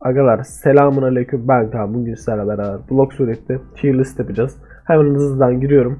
Agalar selamun aleyküm ben Kaan bugün sizlerle beraber blok surette tier list yapacağız. Hemen hızlıdan giriyorum.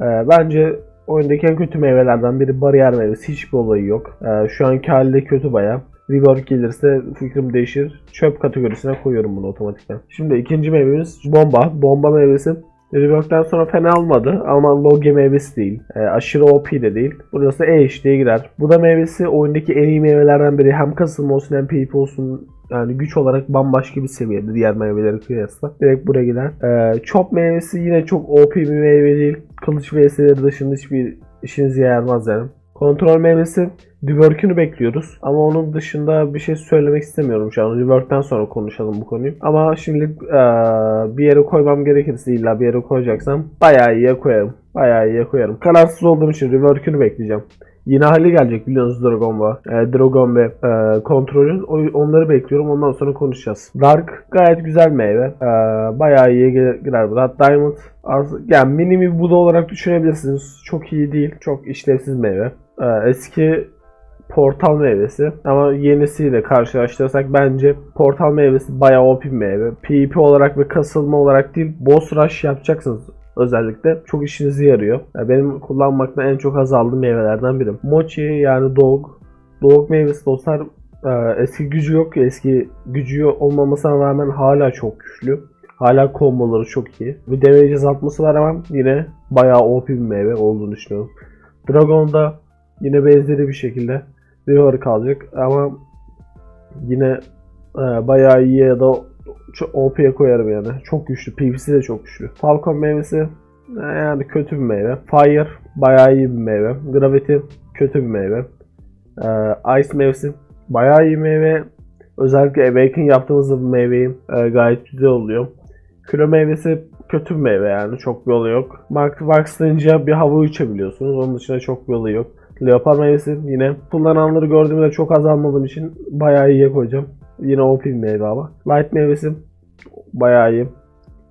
Ee, bence oyundaki en kötü meyvelerden biri bariyer meyvesi hiçbir olayı yok. Ee, şu anki halde kötü baya. Rework gelirse fikrim değişir. Çöp kategorisine koyuyorum bunu otomatikten. Şimdi ikinci meyvemiz bomba. Bomba meyvesi Rework'ten sonra fena olmadı ama Loge meyvesi değil. Ee, aşırı OP de değil. Burası E diye girer. Bu da meyvesi oyundaki en iyi meyvelerden biri. Hem kasılma olsun hem PvP olsun yani güç olarak bambaşka bir seviyede diğer meyvelere kıyasla. Direkt buraya gider. Ee, chop meyvesi yine çok OP bir meyve değil. Kılıç vs'leri dışında hiçbir işinize yaramaz yani. Kontrol meyvesi Rework'ünü bekliyoruz. Ama onun dışında bir şey söylemek istemiyorum şu an. Rework'ten sonra konuşalım bu konuyu. Ama şimdi eee, bir yere koymam gerekirse illa bir yere koyacaksam bayağı iyiye koyarım. Bayağı iyiye koyarım. Kararsız olduğum için Rework'ünü bekleyeceğim. Yine hali gelecek biliyorsunuz Dragon var. E, Dragon ve e, kontrolün onları bekliyorum. Ondan sonra konuşacağız. Dark gayet güzel meyve. E, bayağı ge- girer bu. Diamond az, yani mini bir buda olarak düşünebilirsiniz. Çok iyi değil. Çok işlevsiz meyve. E, eski portal meyvesi ama yenisiyle karşılaştırırsak bence portal meyvesi bayağı OP meyve. PvP olarak ve kasılma olarak değil boss rush yapacaksınız özellikle çok işinize yarıyor. Yani benim kullanmakta en çok azaldığım meyvelerden biri. Mochi yani dog. Dog meyvesi dostlar e, eski gücü yok. Eski gücü olmamasına rağmen hala çok güçlü. Hala komboları çok iyi. Bir damage azaltması var ama yine bayağı OP bir meyve olduğunu düşünüyorum. Dragon'da yine benzeri bir şekilde River kalacak ama yine e, bayağı iyi ya da çok OP'ye koyarım yani. Çok güçlü. PvC de çok güçlü. Falcon meyvesi e, yani kötü bir meyve. Fire bayağı iyi bir meyve. Gravity kötü bir meyve. E, Ice meyvesi bayağı iyi meyve. Özellikle Awaken yaptığımızda bu meyveyi e, gayet güzel oluyor. Küre meyvesi kötü bir meyve yani. Çok bir yolu yok. Mark Waxlayınca bir hava uçabiliyorsunuz. Onun dışında çok bir yolu yok. Leopar meyvesi yine kullananları gördüğümde çok az almadığım için bayağı iyiye koyacağım. Yine OP bir meyve ama. Light meyvesi bayağı iyi.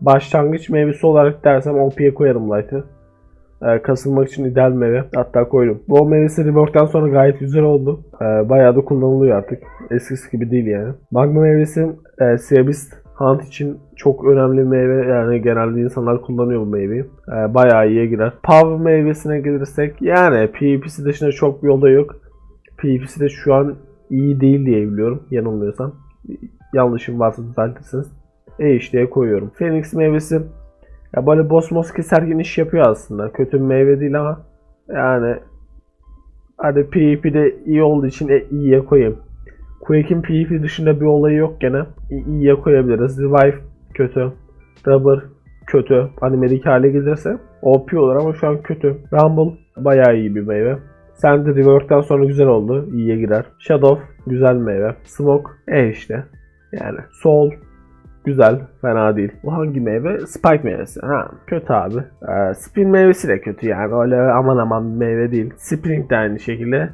Başlangıç meyvesi olarak dersem OP'ye koyarım Light'ı. Ee, kasılmak için ideal meyve. Hatta koydum. Bu meyvesi rework'tan sonra gayet güzel oldu. Ee, bayağı da kullanılıyor artık. Eskisi gibi değil yani. Magma meyvesi e, Seabist Hunt için çok önemli meyve. Yani genelde insanlar kullanıyor bu meyveyi. Ee, bayağı iyiye girer. Pav meyvesine gelirsek yani PvP'si dışında çok bir yolda yok. PvP'si de şu an iyi değil diye biliyorum. Yanılmıyorsam. Yanlışım varsa düzeltirsiniz. E koyuyorum. Phoenix meyvesi ya böyle boss mos keserken iş yapıyor aslında. Kötü bir meyve değil ama yani hadi PvP'de iyi olduğu için e, iyiye koyayım. Quake'in PvP dışında bir olayı yok gene. İyiye koyabiliriz. Revive kötü. Rubber kötü. Animedik hale gelirse OP olur ama şu an kötü. Rumble bayağı iyi bir meyve. Sandy Rework'tan sonra güzel oldu. İyiye girer. Shadow güzel meyve. Smoke e işte. Yani Soul güzel. Fena değil. Bu hangi meyve? Spike meyvesi. Ha kötü abi. Ee, Spin meyvesi de kötü yani. Öyle aman aman bir meyve değil. Spring de aynı şekilde.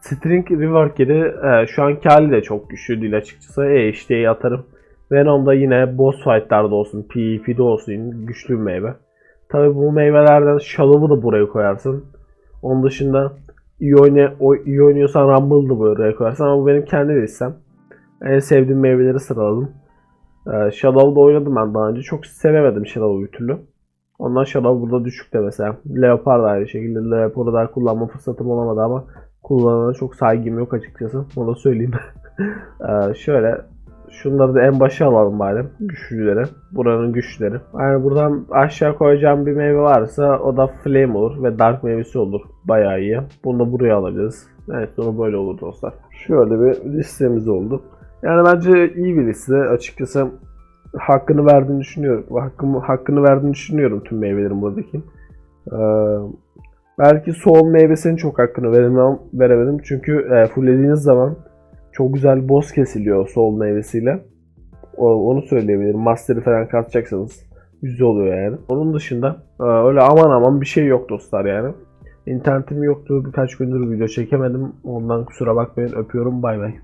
String Rework yeri e, şu anki hali de çok güçlü değil açıkçası. E işte atarım. Venom'da yine boss fight'larda olsun, PvP'de olsun güçlü bir meyve. Tabi bu meyvelerden Shadow'u da buraya koyarsın. Onun dışında iyi, oyna, o, iyi oynuyorsan Rumble'ı da buraya koyarsın ama bu benim kendi listem. En sevdiğim meyveleri sıraladım. Ee, Shadow'da oynadım ben daha önce. Çok sevemedim Shadow'u bir türlü. Ondan Shadow burada düşükte mesela. Leopard aynı şekilde. Leopard'ı daha kullanma fırsatım olamadı ama kullanana çok saygım yok açıkçası. Onu da söyleyeyim. ee, şöyle şunları da en başa alalım bari. Güçlüleri. Buranın güçleri. Yani buradan aşağı koyacağım bir meyve varsa o da Flame olur ve Dark meyvesi olur. Bayağı iyi. Bunu da buraya alabiliriz. Evet sonra böyle olur dostlar. Şöyle bir listemiz oldu. Yani bence iyi bir liste. Açıkçası hakkını verdiğini düşünüyorum. Hakkımı, hakkını verdiğini düşünüyorum tüm meyvelerin buradaki. Ee, belki soğan meyvesinin çok hakkını veremem, veremedim. Çünkü e, fulllediğiniz zaman çok güzel boss kesiliyor soğan meyvesiyle. Onu söyleyebilirim. Master'ı falan katacaksanız güzel oluyor yani. Onun dışında e, öyle aman aman bir şey yok dostlar yani. İnternetim yoktu. Birkaç gündür video çekemedim. Ondan kusura bakmayın. Öpüyorum. Bay bay.